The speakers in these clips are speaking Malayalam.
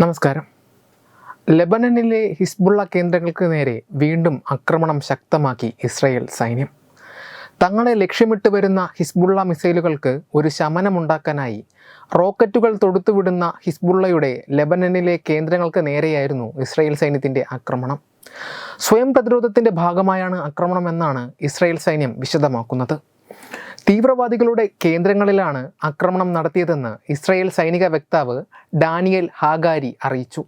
നമസ്കാരം. ലെബനനിലെ ഹിസ്ബുള്ള കേന്ദ്രങ്ങൾക്ക് നേരെ വീണ്ടും ആക്രമണം ശക്തമാക്കി ഇസ്രയേൽ സൈന്യം. തങ്ങളെ ലക്ഷ്യമിട്ട് വരുന്ന ഹിസ്ബുള്ള മിസൈലുകൾക്ക് ഒരു ശമനമുണ്ടാക്കാനായി റോക്കറ്റുകൾ തൊടുത്തുവിടുന്ന ഹിസ്ബുള്ളയുടെ ലെബനനിലെ കേന്ദ്രങ്ങൾക്ക് നേരെയായിരുന്നു ഇസ്രയേൽ സൈന്യത്തിന്റെ ആക്രമണം. സ്വയം പ്രതിരോധത്തിന്റെ ഭാഗമായാണ് ആക്രമണമെന്നാണ് ഇസ്രയേൽ സൈന്യം വിശദമാക്കുന്നത്. തീവ്രവാദികളുടെ കേന്ദ്രങ്ങളിലാണ് ആക്രമണം നടത്തിയതെന്ന് ഇസ്രായേൽ സൈനിക വക്താവ് ഡാനിയൽ ഹാഗാരി അറിയിച്ചു.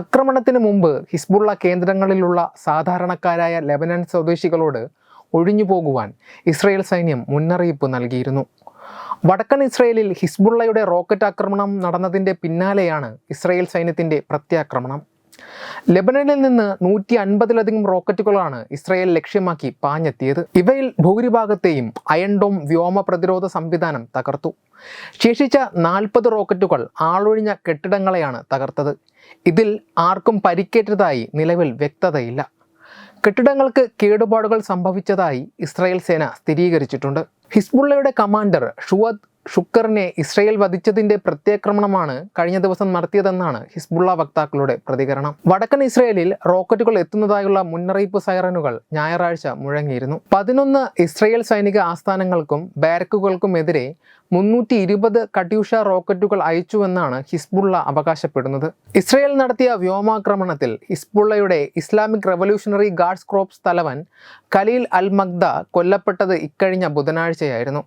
ആക്രമണത്തിന് മുമ്പ് ഹിസ്ബുള്ള കേന്ദ്രങ്ങളിലുള്ള സാധാരണക്കാരായ ലെബനൻ സ്വദേശികളോട് ഒഴിഞ്ഞു പോകുവാൻ ഇസ്രായേൽ സൈന്യം മുന്നറിയിപ്പ് നൽകിയിരുന്നു. വടക്കൻ ഇസ്രയേലിൽ ഹിസ്ബുള്ളയുടെ റോക്കറ്റ് ആക്രമണം നടന്നതിന്റെ പിന്നാലെയാണ് ഇസ്രായേൽ സൈന്യത്തിന്റെ പ്രത്യാക്രമണം. ലെബനനിൽ നിന്ന് നൂറ്റി അൻപതിലധികം റോക്കറ്റുകളാണ് ഇസ്രായേൽ ലക്ഷ്യമാക്കി പാഞ്ഞെത്തിയത്. ഇവയിൽ ഭൂരിഭാഗത്തെയും അയൺഡോം വ്യോമ പ്രതിരോധ സംവിധാനം തകർത്തു. ശേഷിച്ച നാൽപ്പത് റോക്കറ്റുകൾ ആളൊഴിഞ്ഞ കെട്ടിടങ്ങളെയാണ് തകർത്തത്. ഇതിൽ ആർക്കും പരിക്കേറ്റതായി നിലവിൽ വ്യക്തതയില്ല. കെട്ടിടങ്ങൾക്ക് കേടുപാടുകൾ സംഭവിച്ചതായി ഇസ്രായേൽ സേന സ്ഥിരീകരിച്ചിട്ടുണ്ട്. ഹിസ്ബുള്ളയുടെ കമാൻഡർ ഷുവദ് ഷുക്കറിനെ ഇസ്രയേൽ വധിച്ചതിന്റെ പ്രത്യാക്രമണമാണ് കഴിഞ്ഞ ദിവസം നടത്തിയതെന്നാണ് ഹിസ്ബുള്ള വക്താക്കളുടെ പ്രതികരണം. വടക്കൻ ഇസ്രയേലിൽ റോക്കറ്റുകൾ എത്തുന്നതായുള്ള മുന്നറിയിപ്പ് സൈറനുകൾ ഞായറാഴ്ച മുഴങ്ങിയിരുന്നു. പതിനൊന്ന് ഇസ്രയേൽ സൈനിക ആസ്ഥാനങ്ങൾക്കും ബാരക്കുകൾക്കുമെതിരെ മുന്നൂറ്റി ഇരുപത് കട്യൂഷ റോക്കറ്റുകൾ അയച്ചുവെന്നാണ് ഹിസ്ബുള്ള അവകാശപ്പെടുന്നത്. ഇസ്രയേൽ നടത്തിയ വ്യോമാക്രമണത്തിൽ ഹിസ്ബുള്ളയുടെ ഇസ്ലാമിക് റവല്യൂഷണറി ഗാർഡ്സ് ക്രോപ്സ് തലവൻ ഖലീൽ അൽ മഗ്ദ കൊല്ലപ്പെട്ടത് ഇക്കഴിഞ്ഞ ബുധനാഴ്ചയായിരുന്നു.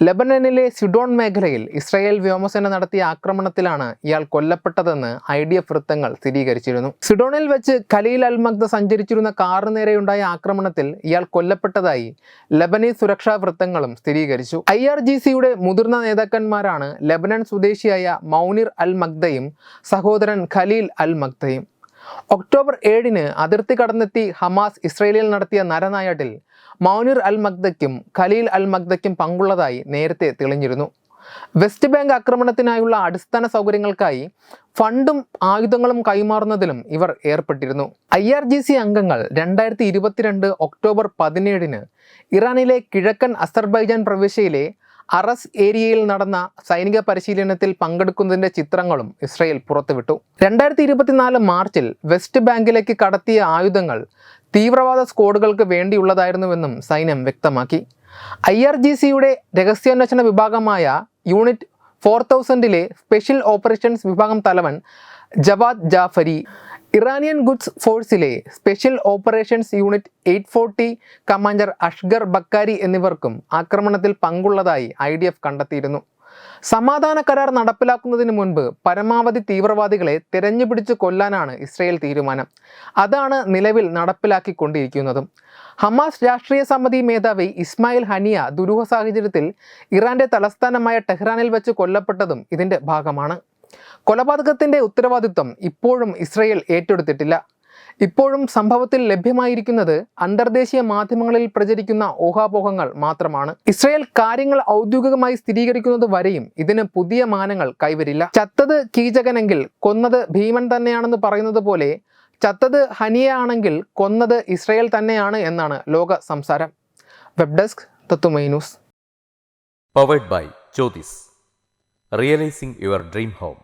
ലെബനനിലെ സിഡോൺ മേഖലയിൽ ഇസ്രായേൽ വ്യോമസേന നടത്തിയ ആക്രമണത്തിലാണ് ഇയാൾ കൊല്ലപ്പെട്ടതെന്ന് ഐ ഡി എഫ് വൃത്തങ്ങൾ സ്ഥിരീകരിച്ചിരുന്നു. സിഡോണിൽ വെച്ച് ഖലീൽ അൽ മഗ്ദ സഞ്ചരിച്ചിരുന്ന കാറിന് നേരെയുണ്ടായ ആക്രമണത്തിൽ ഇയാൾ കൊല്ലപ്പെട്ടതായി ലബനീസ് സുരക്ഷാ വൃത്തങ്ങളും സ്ഥിരീകരിച്ചു. ഐ ആർ ജി സിയുടെ മുതിർന്ന നേതാക്കന്മാരാണ് ലബനൻ സ്വദേശിയായ മൗനിർ അൽ മഗ്ദയും സഹോദരൻ ഖലീൽ അൽ മഗ്ദയും. ഒക്ടോബർ ഏഴിന് അതിർത്തി കടന്നെത്തി ഹമാസ് ഇസ്രയേലിൽ നടത്തിയ നരനായാട്ടിൽ മൗനിർ അൽ മഗ്ദയ്ക്കും ഖലീൽ അൽ മഗ്ദയ്ക്കും പങ്കുള്ളതായി നേരത്തെ തെളിഞ്ഞിരുന്നു. വെസ്റ്റ് ബാങ്ക് ആക്രമണത്തിനായുള്ള അടിസ്ഥാന സൗകര്യങ്ങൾക്കായി ഫണ്ടും ആയുധങ്ങളും കൈമാറുന്നതിലും ഇവർ ഏർപ്പെട്ടിരുന്നു. ഐ ആർ ജി സി അംഗങ്ങൾ രണ്ടായിരത്തി ഇരുപത്തിരണ്ട് ഒക്ടോബർ പതിനേഴിന് ഇറാനിലെ കിഴക്കൻ അസർബൈജാൻ പ്രവിശ്യയിലെ അറസ് ഏരിയയിൽ നടന്ന സൈനിക പരിശീലനത്തിൽ പങ്കെടുക്കുന്നതിന്റെ ചിത്രങ്ങളും ഇസ്രയേൽ പുറത്തുവിട്ടു. രണ്ടായിരത്തി ഇരുപത്തിനാല് മാർച്ചിൽ വെസ്റ്റ് ബാങ്കിലേക്ക് കടത്തിയ ആയുധങ്ങൾ തീവ്രവാദ സ്ക്വാഡുകൾക്ക് വേണ്ടിയുള്ളതായിരുന്നുവെന്നും സൈന്യം വ്യക്തമാക്കി. ഐ ആർ ജി സിയുടെ രഹസ്യാന്വേഷണ വിഭാഗമായ യൂണിറ്റ് ഫോർ തൗസൻഡിലെ സ്പെഷ്യൽ ഓപ്പറേഷൻസ് വിഭാഗം തലവൻ Javad Jafari Iranian Quds ഫോഴ്സിലെ special operations unit eight forty commander Asghar Bakari എന്നിവർക്കും ആക്രമണത്തിൽ പങ്കുള്ളതായി ഐ ഡി എഫ് കണ്ടെത്തിയിരുന്നു. സമാധാന കരാർ നടപ്പിലാക്കുന്നതിന് മുൻപ് പരമാവധി തീവ്രവാദികളെ തിരഞ്ഞുപിടിച്ച് കൊല്ലാനാണ് ഇസ്രയേൽ തീരുമാനം. അതാണ് നിലവിൽ നടപ്പിലാക്കിക്കൊണ്ടിരിക്കുന്നതും. ഹമാസ് രാഷ്ട്രീയ സമിതി മേധാവി ഇസ്മായിൽ ഹനിയ ദുരൂഹ സാഹചര്യത്തിൽ ഇറാന്റെ തലസ്ഥാനമായ ടെഹ്റാനിൽ വെച്ച് കൊല്ലപ്പെട്ടതും ഇതിന്റെ ഭാഗമാണ്. കൊലപാതകത്തിന്റെ ഉത്തരവാദിത്വം ഇപ്പോഴും ഇസ്രയേൽ ഏറ്റെടുത്തിട്ടില്ല. ഇപ്പോഴും സംഭവത്തിൽ ലഭ്യമായിരിക്കുന്നത് അന്തർദേശീയ മാധ്യമങ്ങളിൽ പ്രചരിക്കുന്ന ഊഹാപോഹങ്ങൾ മാത്രമാണ്. ഇസ്രയേൽ കാര്യങ്ങൾ ഔദ്യോഗികമായി സ്ഥിരീകരിക്കുന്നത് വരെയും ഇതിന് പുതിയ മാനങ്ങൾ കൈവരില്ല. ചത്തത് കീചകനെങ്കിൽ കൊന്നത് ഭീമൻ തന്നെയാണെന്ന് പറയുന്നത് പോലെ ചത്തത് ഹനിയ ആണെങ്കിൽ കൊന്നത് ഇസ്രയേൽ തന്നെയാണ് എന്നാണ് ലോക സംസാരം. വെബ് ഡെസ്ക് തത്തുമൈ news. Powered by Jyothis realising your dream home